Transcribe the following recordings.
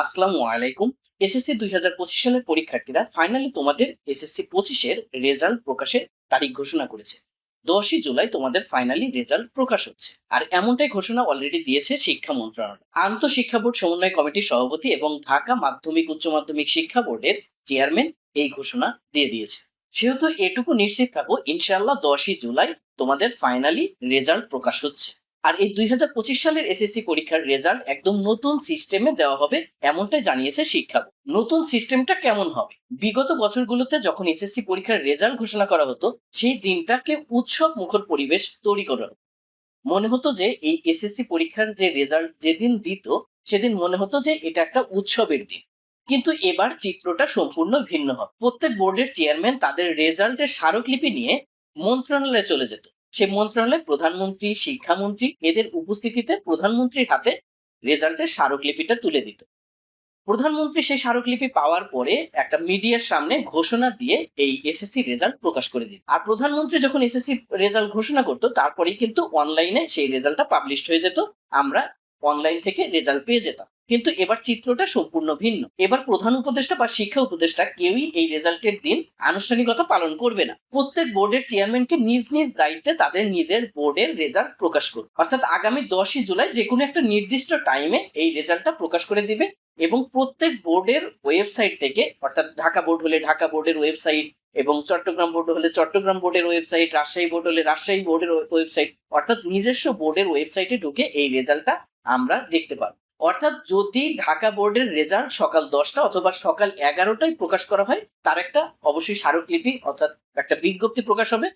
আসসালামু আলাইকুম। এসএসসি দুই হাজার পঁচিশ সালের পরীক্ষার্থীরা ফাইনালি তোমাদের এসএসসি পঁচিশের রেজাল্ট প্রকাশের তারিখ ঘোষণা করেছে। দশই জুলাই তোমাদের ফাইনালি রেজাল্ট প্রকাশ হচ্ছে। আর এমনটাই ঘোষণা অলরেডি দিয়েছে শিক্ষা মন্ত্রণালয়। আন্তঃশিক্ষা বোর্ড সমন্বয় কমিটির সভাপতি এবং ঢাকা মাধ্যমিক উচ্চ মাধ্যমিক শিক্ষা বোর্ডের চেয়ারম্যান এই ঘোষণা দিয়ে দিয়েছে। সেহেতু এটুকু নিশ্চিত থাকো ইনশাল্লাহ দশই জুলাই তোমাদের ফাইনালি রেজাল্ট প্রকাশ হচ্ছে। আর এই দুই হাজার পঁচিশ সালের এসএসসি পরীক্ষার রেজাল্ট একদম নতুন সিস্টেমে দেওয়া হবে, এমনটাই জানিয়েছে শিক্ষা। নতুন সিস্টেমটা কেমন হবে? বিগত বছরগুলোতে যখন এসএসসি পরীক্ষার রেজাল্ট ঘোষণা করা হতো, সেই দিনটাকে উৎসব মুখর পরিবেশ তৈরি করা হতো। মনে হতো যে এই এসএসসি পরীক্ষার যে রেজাল্ট যেদিন দিত, সেদিন মনে হতো যে এটা একটা উৎসবের দিন। কিন্তু এবার চিত্রটা সম্পূর্ণ ভিন্ন হবে। প্রত্যেক বোর্ডের চেয়ারম্যান তাদের রেজাল্টের স্মারকলিপি নিয়ে মন্ত্রণালয়ে চলে যেত। সেই মন্ত্রণালয়ে প্রধানমন্ত্রী, শিক্ষামন্ত্রী এদের উপস্থিতিতে প্রধানমন্ত্রীর হাতে রেজাল্টের স্মারকলিপিটা তুলে দিত। প্রধানমন্ত্রী সেই স্মারকলিপি পাওয়ার পরে একটা মিডিয়ার সামনে ঘোষণা দিয়ে এই এসএসসি রেজাল্ট প্রকাশ করে দিত। আর প্রধানমন্ত্রী যখন এসএসসি রেজাল্ট ঘোষণা করতো, তারপরেই কিন্তু অনলাইনে সেই রেজাল্টটা পাবলিশ হয়ে যেত। আমরা অনলাইন থেকে রেজাল্ট পেয়ে যেতাম। কিন্তু এবার চিত্রটা সম্পূর্ণ ভিন্ন। এবার প্রধান উপদেষ্টা বা শিক্ষা উপদেষ্টা কেউই এই রেজাল্টের দিন আনুষ্ঠানিকতা পালন করবে না। প্রত্যেক বোর্ডের চেয়ারম্যানকে নিজ নিজ দায়িত্বে তাদের নিজের বোর্ডের রেজাল্ট প্রকাশ করবে অর্থাৎ আগামী দশই জুলাই যে কোনো একটা নির্দিষ্ট টাইমে এই রেজাল্টটা প্রকাশ করে দিবে এবং প্রত্যেক বোর্ডের ওয়েবসাইট থেকে, অর্থাৎ ঢাকা বোর্ড হলে ঢাকা বোর্ডের ওয়েবসাইট এবং চট্টগ্রাম বোর্ড হলে চট্টগ্রাম বোর্ডের ওয়েবসাইট রাজশাহী বোর্ড হলে রাজশাহী বোর্ডের ওয়েবসাইট অর্থাৎ নিজস্ব বোর্ডের ওয়েবসাইটে ঢুকে এই রেজাল্টটা আমরা দেখতে পারব। অর্থাৎ যদি ঢাকা বোর্ডের রেজাল্ট সকাল দশটা অথবা সকাল এগারোটায় প্রকাশ করা হয়, তার একটা অবশ্যই স্মারকলিপি অর্থাৎ একটা বিজ্ঞপ্তি প্রকাশ হবে।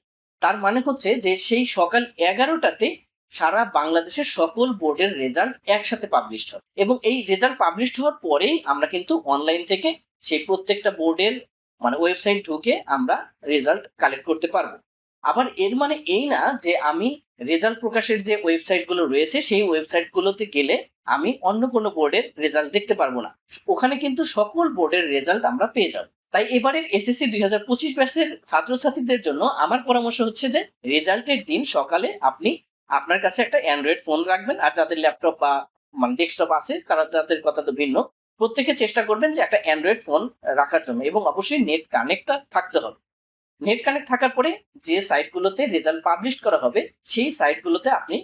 তার মানে হচ্ছে যে সেই সকাল এগারোটাতে সারা বাংলাদেশের সকল বোর্ডের রেজাল্ট একসাথে পাবলিশ হবে এবং এই রেজাল্ট পাবলিশ হওয়ার পরেই আমরা কিন্তু অনলাইন থেকে সেই প্রত্যেকটা বোর্ডের মানে ওয়েবসাইট ঢুকে আমরা রেজাল্ট কালেক্ট করতে পারব। আবার এর মানে এই না যে আমি রেজাল্ট প্রকাশের যে ওয়েবসাইটগুলো রয়েছে, সেই ওয়েবসাইটগুলোতে গেলে আমি অন্য কোনো বোর্ডের রেজাল্ট দেখতে পারব না। ওখানে কিন্তু সকল বোর্ডের রেজাল্ট আমরা পেয়ে যাব। তাই এবারের এসএসসি দুই হাজার পঁচিশ ব্যাচের ছাত্রছাত্রীদের জন্য আমার পরামর্শ হচ্ছে যে রেজাল্টের দিন সকালে আপনি আপনার কাছে একটা অ্যান্ড্রয়েড ফোন রাখবেন আর যাদের ল্যাপটপ বা মানে ডেস্কটপ আছে, তারা তাদের কথা তো ভিন্ন। প্রত্যেকে চেষ্টা করবেন যে একটা অ্যান্ড্রয়েড ফোন রাখার জন্য এবং অবশ্যই নেট কানেক্টটা থাকতে হবে। নেট কানেক্ট থাকার পরে যে সাইটগুলোতে রেজাল্ট পাবলিশ করা হবে, সেই সাইটগুলোতে আপনি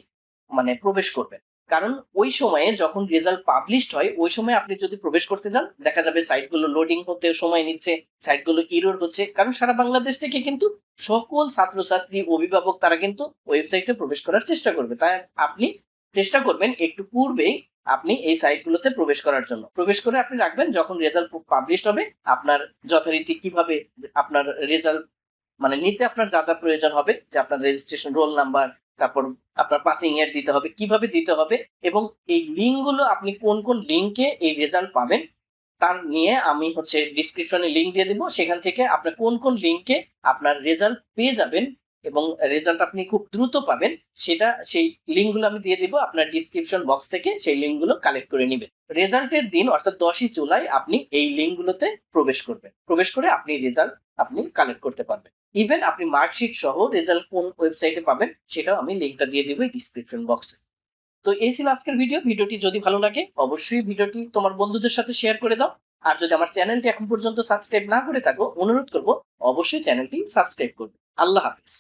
মানে প্রবেশ করবেন। কারণ ওই সময়ে যখন রেজাল্ট পাবলিশড হয়, ওই সময় আপনি যদি প্রবেশ করতে যান, দেখা যাবে সাইটগুলো লোডিং হতে সময় নিচ্ছে সাইটগুলো ইরোর হচ্ছে। কারণ সারা বাংলাদেশ থেকে কিন্তু সকল ছাত্রছাত্রী, অভিভাবক তারা কিন্তু ওয়েবসাইটে প্রবেশ করার চেষ্টা করবে। তাই আপনি চেষ্টা করবেন একটু পূর্বেই আপনি এই সাইটগুলোতে প্রবেশ করার জন্য। প্রবেশ করে আপনি রাখবেন, যখন রেজাল্ট পাবলিশ হবে, আপনার যথারীতি কীভাবে আপনার রেজাল্ট মানে নিতে আপনার যা যা প্রয়োজন হবে, যে আপনার রেজিস্ট্রেশন রোল নাম্বার তারপর আপনার পাসিং ইয়ার দিতে হবে, কীভাবে দিতে হবে এবং এই লিঙ্কগুলো আপনি কোন কোন লিঙ্কে এই রেজাল্ট পাবেন, তার নিয়ে আমি হচ্ছে ডিসক্রিপশনে লিঙ্ক দিয়ে দেবো, সেখান থেকে আপনি কোন কোন লিঙ্কে আপনার রেজাল্ট পেয়ে যাবেন এবং রেজাল্ট আপনি খুব দ্রুত পাবেন, সেটা সেই লিঙ্কগুলো আমি দিয়ে দিব, আপনার ডিসক্রিপশন বক্স থেকে সেই লিঙ্কগুলো কালেক্ট করে নেবেন। রেজাল্টের দিন অর্থাৎ দশই জুলাই আপনি এই লিঙ্কগুলোতে প্রবেশ করবেন, প্রবেশ করে আপনি রেজাল্ট আপনি কালেক্ট করতে পারবেন। ইভেন আপনি মার্কশিট সহ রেজাল্ট কোন ওয়েবসাইটে পাবেন, সেটাও আমি লিঙ্কটা দিয়ে দেবো ডিসক্রিপশন বক্সে তো এই ছিল আজকের ভিডিও ভিডিওটি যদি ভালো লাগে, অবশ্যই ভিডিওটি তোমার বন্ধুদের সাথে শেয়ার করে দাও। আর যদি আমার চ্যানেলটি এখন পর্যন্ত সাবস্ক্রাইব না করে থাকো, অনুরোধ করব, অবশ্যই চ্যানেলটি সাবস্ক্রাইব করবে। আল্লাহ হাফিজ।